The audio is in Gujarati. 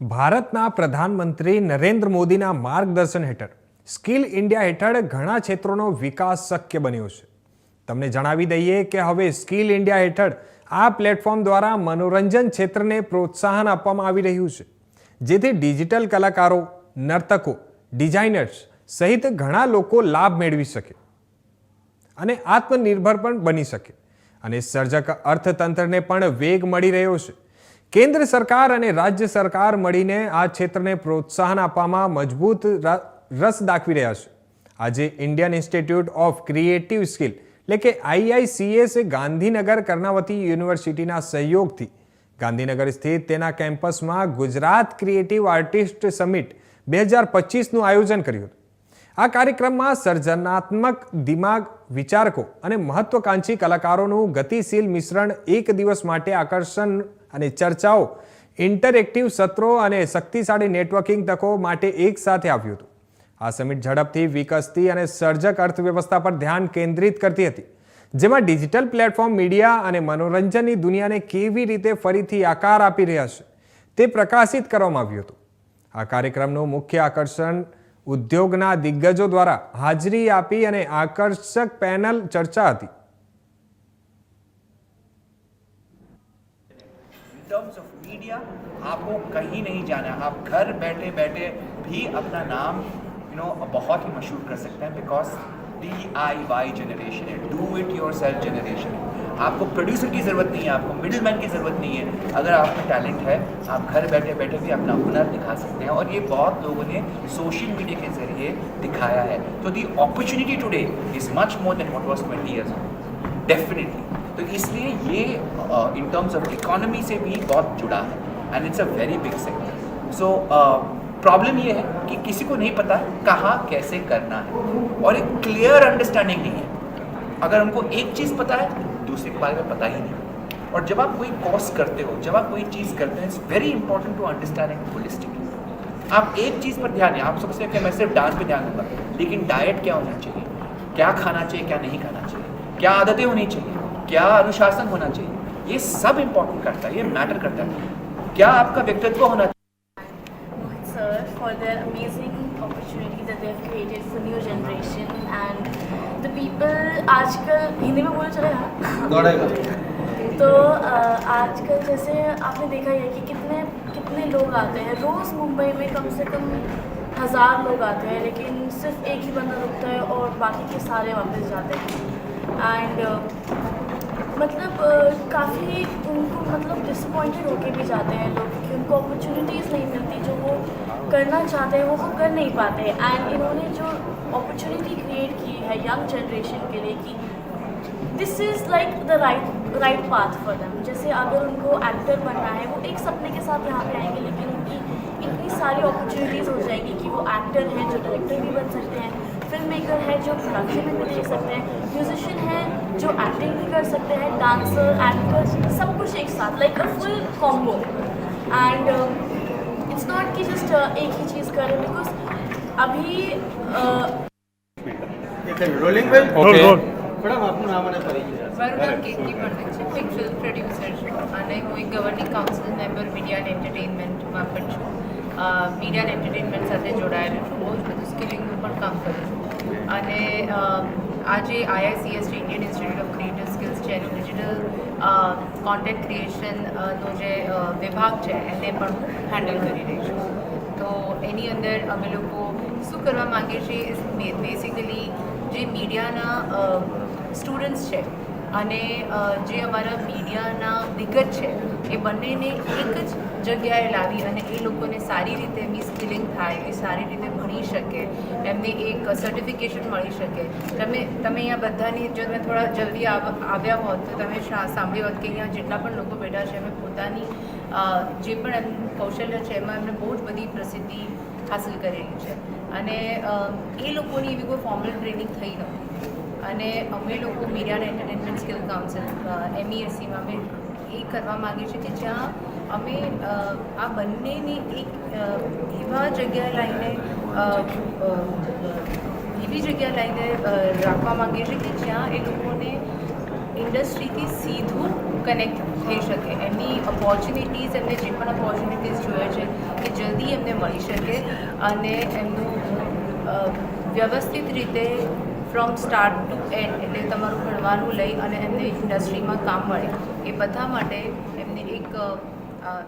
ભારતના પ્રધાનમંત્રી નરેન્દ્ર મોદીના માર્ગદર્શન હેઠળ સ્કિલ ઇન્ડિયા હેઠળ ઘણા ક્ષેત્રોનો વિકાસ શક્ય બન્યો છે. તમને જણાવી દઈએ કે હવે સ્કિલ ઇન્ડિયા હેઠળ આ પ્લેટફોર્મ દ્વારા મનોરંજન ક્ષેત્રને પ્રોત્સાહન આપવામાં આવી રહ્યું છે. જેથી ડિજિટલ કલાકારો, નર્તકો, ડિઝાઇનર્સ સહિત ઘણા લોકો લાભ મેળવી શકે અને આત્મનિર્ભર પણ બની શકે. અને સર્જક અર્થતંત્રને પણ વેગ મળી રહ્યો છે. કેન્દ્ર સરકાર અને રાજ્ય સરકાર મળીને આ ક્ષેત્રને પ્રોત્સાહન આપવામાં મજબૂત રસ દાખવી રહ્યા છે. આજે Indian institute of creative skill, એટલે કે આઈઆઈસીએસ ગાંધીનગર કર્ણાવતી યુનિવર્સિટીના સહયોગથી, ગાંધીનગર સ્થિત તેના કેમ્પસમાં ગુજરાત ક્રિએટિવ આર્ટિસ્ટ સમિટ બે હજાર પચીસનું આયોજન કર્યું હતું. આ કાર્યક્રમમાં સર્જનાત્મક દિમાગ, વિચારકો અને મહત્વકાંક્ષી કલાકારોનું ગતિશીલ મિશ્રણ એક દિવસ માટે આકર્ષણ અને ચર્ચાઓ, ઇન્ટરેક્ટિવ સત્રો અને શક્તિશાળી નેટવર્કિંગ તકો માટે એકસાથે આવ્યું હતું. આ સમિટ ઝડપથી વિકસતી અને સર્જક અર્થવ્યવસ્થા પર ધ્યાન કેન્દ્રિત કરતી હતી, જેમાં ડિજિટલ પ્લેટફોર્મ મીડિયા અને મનોરંજનની દુનિયાને કેવી રીતે ફરીથી આકાર આપી રહ્યા છે તે પ્રકાશિત કરવામાં આવ્યું હતું. આ કાર્યક્રમનું મુખ્ય આકર્ષણ ઉદ્યોગના દિગ્ગજો દ્વારા હાજરી આપી અને આકર્ષક પેનલ ચર્ચા હતી इन टर्म्स ऑफ मीडिया आपको कहीं नहीं जाना है आप घर बैठे बैठे भी अपना नाम यू नो बहुत ही मशहूर कर सकते हैं because D I Y generation है do it yourself generation है आपको प्रोड्यूसर की ज़रूरत नहीं है, आपको मिडिल मैन की ज़रूरत नहीं है। अगर आप में टैलेंट है, आप घर बैठे बैठे भी अपना हुनर दिखा सकते हैं और ये बहुत लोगों ने सोशल मीडिया के ज़रिए दिखाया है। तो the opportunity today is much more than what was twenty years definitely तो इसलिए ये इन टर्म्स ऑफ़ इकोनॉमी से भी बहुत जुड़ा है। And it's a very big sector so problem ये है कि किसी को नहीं पता कहाँ कैसे करना है। और एक क्लियर अंडरस्टैंडिंग नहीं है। अगर उनको एक चीज़ पता है दूसरे के बारे में पता ही नहीं। और जब आप कोई कोर्स करते हो, जब आप कोई चीज़ करते हो it's very important to understand it holistically आप एक चीज़ पर ध्यान है आप हैं कि मैं सिर्फ़ डांस पे ध्यान दूँगा, लेकिन डाइट क्या होना चाहिए? क्या खाना चाहिए, क्या नहीं खाना चाहिए? क्या आदतें होनी चाहिए? क्या अनुशासन होना चाहिए? ये सब इम्पोर्टेंट करता है, ये मैटर करता है। क्या आपका व्यक्तित्व होना चाहिए? for their amazing opportunity आजकल हिंदी में बोलो चलेगा तो आजकल जैसे आपने देखा ही है कि कितने कितने लोग आते हैं। रोज़ मुंबई में कम से कम हज़ार लोग आते हैं लेकिन सिर्फ़ एक ही बंदा रुकता है और बाकी के सारे वापस जाते हैं। एंड मतलब काफ़ी उनको मतलब डिसअपॉइंटेड होके भी जाते हैं लोग कि उनको अपॉर्चुनिटीज़ नहीं मिलती जो वो करना चाहते हैं वो वो कर नहीं पाते। एंड इन्होंने जो अपॉर्चुनिटी क्रिएट की है यंग जनरेशन के लिए कि this is like the right right path for them जैसे अगर उनको एक्टर बनना है, वो एक सपने के साथ यहाँ पे आएँगे, लेकिन उनकी इतनी सारी अपॉर्चुनिटीज़ हो जाएगी कि वो एक्टर हैं, जो डायरेक्टर भी बन सकते हैं फ़िल्म मेकर है, जो प्रोडक्शन में भी देख सकते हैं म्यूजिशियन है, जो एक्टिंग भी कर सकते हैं डांसर एक्टर सब कुछ एक साथ like a full combo and it's not कि जस्ट एक ही चीज़ करें बिकॉज़ अभी uh, rolling bell okay madam આપનું નામ અને પરિચય મારું નામ કેતકી છે હું એક ફિલ્મ પ્રોડ્યુસર છું અને હું એક governing council member media and એન્ટરટેનમેન્ટમાં પણ છું. મીડિયા એન્ડ એન્ટરટેનમેન્ટ સાથે જોડાયેલું છું બહુ જ બધું સ્કિલિંગનું પણ કામ કરું છું. અને આજે IICS Indian institute of creative skills છે એનું ડિજિટલ કોન્ટેન્ટ ક્રિએશનનો જે વિભાગ છે એને પણ હું હેન્ડલ કરી રહી છું. તો એની અંદર અમે લોકો શું કરવા માંગીએ છીએ બેસિકલી જે મીડિયાના સ્ટુડન્ટ્સ છે અને જે અમારા મીડિયાના દિગ્ગજ છે, એ બંનેને એક જ જગ્યાએ લાવી અને એ લોકોને સારી રીતે એમની થાય, એ સારી રીતે ભણી શકે, એમને એક સર્ટિફિકેશન મળી શકે. તમે તમે અહીંયા બધાની, જો તમે થોડા જલ્દી આવ- આવ્યા હોત, તો તમે સાંભળ્યું હોત કે અહીંયા જેટલા પણ લોકો બેઠા છે એમણે પોતાની જે પણ એમનું કૌશલ્ય છે, એમાં એમને બહુ જ બધી પ્રસિદ્ધિ હાંસલ કરેલી છે. અને એ લોકોની એવી કોઈ ફોર્મલ ટ્રેનિંગ થઈ નથી. અને અમે લોકો મીડિયા એન્ટરટેનમેન્ટ સ્કિલ કાઉન્સિલ એમઈએસસીમાં અમે એ કરવા માગીએ છીએ કે જ્યાં અમે આ બંનેને એક એવા જગ્યાએ અ, એવી જગ્યાએ લાવીને રાખવા માગીએ છીએ કે જ્યાં એ લોકોને ઇન્ડસ્ટ્રીથી સીધું કનેક્ટ થઈ શકે. એમની ઓપોર્ચ્યુનિટીઝ એમને જે પણ ઓપોર્ચ્યુનિટીઝ જોઈએ છે એ જલ્દી એમને મળી શકે અને એમનું વ્યવસ્થિત રીતે ફ્રોમ સ્ટાર્ટ ટુ એન્ડ એટલે તમારું ભણવાનું લઈ અને એમને ઇન્ડસ્ટ્રીમાં કામ મળે. એ બધા માટે એમને એક uh,